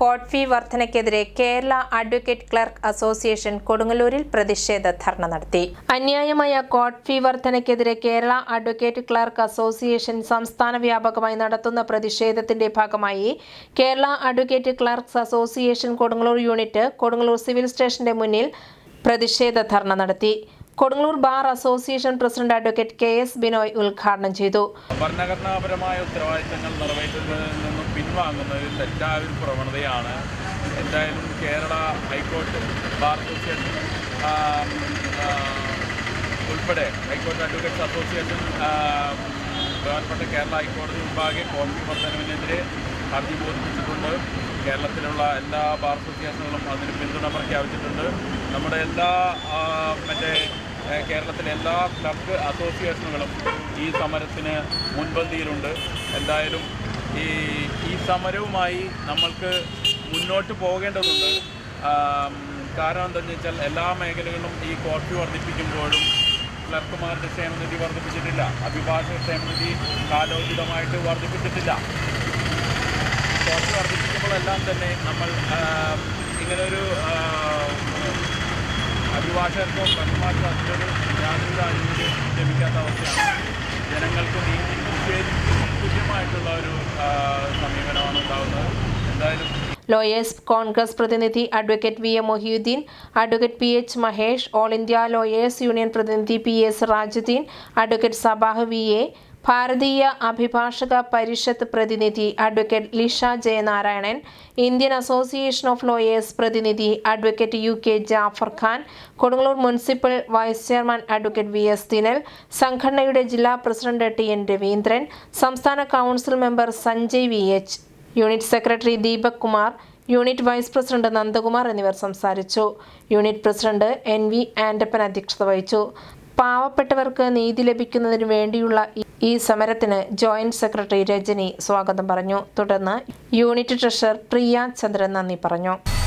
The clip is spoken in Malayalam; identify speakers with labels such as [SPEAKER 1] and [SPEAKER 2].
[SPEAKER 1] കോഡ് ഫീ വർധനയ്ക്കെതിരെ കേരള അഡ്വക്കേറ്റ് ക്ലർക്ക് അസോസിയേഷൻ കൊടുങ്ങല്ലൂരിൽ പ്രതിഷേധ ധർണ നടത്തി. അന്യായമായ കോഡ് ഫീ വർധനയ്ക്കെതിരെ കേരള അഡ്വക്കേറ്റ് ക്ലർക്ക് അസോസിയേഷൻ സംസ്ഥാന വ്യാപകമായി നടത്തുന്ന പ്രതിഷേധത്തിന്റെ ഭാഗമായി Kerala advocate clerks association Kodungallur unit Kodungallur civil സ്റ്റേഷന്റെ മുന്നിൽ പ്രതിഷേധ ധർണ നടത്തി. Kodungallur bar association president advocate K S Binoy ഉദ്ഘാടനം ചെയ്തു.
[SPEAKER 2] ഭരണഘടനാപരമായ ഉത്തരവാദിത്തങ്ങൾ നിറവേറ്റുന്നതിൽ നിന്നും പിൻവാങ്ങുന്നതിൽ തെറ്റായ ഒരു പ്രവണതയാണ്. എന്തായാലും കേരള ഹൈക്കോടതി ബാർ അസോസിയേഷൻ ഉൾപ്പെടെ ഹൈക്കോർട്ട് അഡ്വക്കേറ്റ്സ് അസോസിയേഷൻ ബഹുമാനപ്പെട്ട കേരള ഹൈക്കോടതി മുമ്പാകെ കോടതി വർധനവിനെതിരെ ഹർജി ബോധിപ്പിച്ചിട്ടുണ്ട്. കേരളത്തിലുള്ള എല്ലാ ബാർ അസോസിയേഷനുകളും അതിന് പിന്തുണ പ്രഖ്യാപിച്ചിട്ടുണ്ട്. നമ്മുടെ എല്ലാ മറ്റേ കേരളത്തിലെ എല്ലാ ക്ലബ് അസോസിയേഷനുകളും ഈ സമരത്തിന് മുൻപന്തിയിലുണ്ട്. എന്തായാലും ഈ ഈ സമരവുമായി നമ്മൾക്ക് മുന്നോട്ട് പോകേണ്ടതുണ്ട്. കാരണം എന്താണെന്ന് വെച്ചാൽ എല്ലാ മേഖലകളിലും ഈ കോർട്ട് വർദ്ധിപ്പിക്കുമ്പോഴും ക്ലർക്കുമാരുടെ ക്ഷേമനിധി വർദ്ധിപ്പിച്ചിട്ടില്ല. അഭിഭാഷക ക്ഷേമനിധി കാലോചിതമായിട്ട് വർദ്ധിപ്പിച്ചിട്ടില്ല. കോർട്ട് വർദ്ധിപ്പിക്കുമ്പോഴെല്ലാം തന്നെ നമ്മൾ ഇങ്ങനൊരു അഭിഭാഷകർക്കോ ക്ലർക്കുമാർക്കോ അതിലൊരു യാതൊരു ആനുകൂല്യം ലഭിക്കാത്ത അവസ്ഥയാണ്. ജനങ്ങൾക്ക് നീതി തുല്യമായിട്ടുള്ള ഒരു സമീപനമാണ് ഉണ്ടാകുന്നത്. എന്തായാലും
[SPEAKER 1] ലോയേഴ്സ് കോൺഗ്രസ് പ്രതിനിധി advocate V A Mohiyuddin advocate P H Mahesh all India lawyers union പ്രതിനിധി P S Rajuddeen advocate Sabah V A Bharatiya Abhibhashak Parishad പ്രതിനിധി advocate Lisha Jayanarayanan Indian association of lawyers പ്രതിനിധി advocate U K Jafar Khan Kodungallur municipal vice chairman advocate V S Dinal സംഘടനയുടെ ജില്ലാ പ്രസിഡന്റ് ടി എൻ രവീന്ദ്രൻ സംസ്ഥാന council member Sanjay V H unit secretary Deepak Kumar unit vice president Nandakumar എന്നിവർ സംസാരിച്ചു. Unit president N V Andappan അധ്യക്ഷത വഹിച്ചു. പാവപ്പെട്ടവർക്ക് നീതി ലഭിക്കുന്നതിന് വേണ്ടിയുള്ള ഈ- സമരത്തിന് ജോയിന്റ് സെക്രട്ടറി രജനി സ്വാഗതം പറഞ്ഞു. തുടർന്ന് യൂണിറ്റ് ട്രഷറർ പ്രിയ ചന്ദ്രൻ നന്ദി പറഞ്ഞു.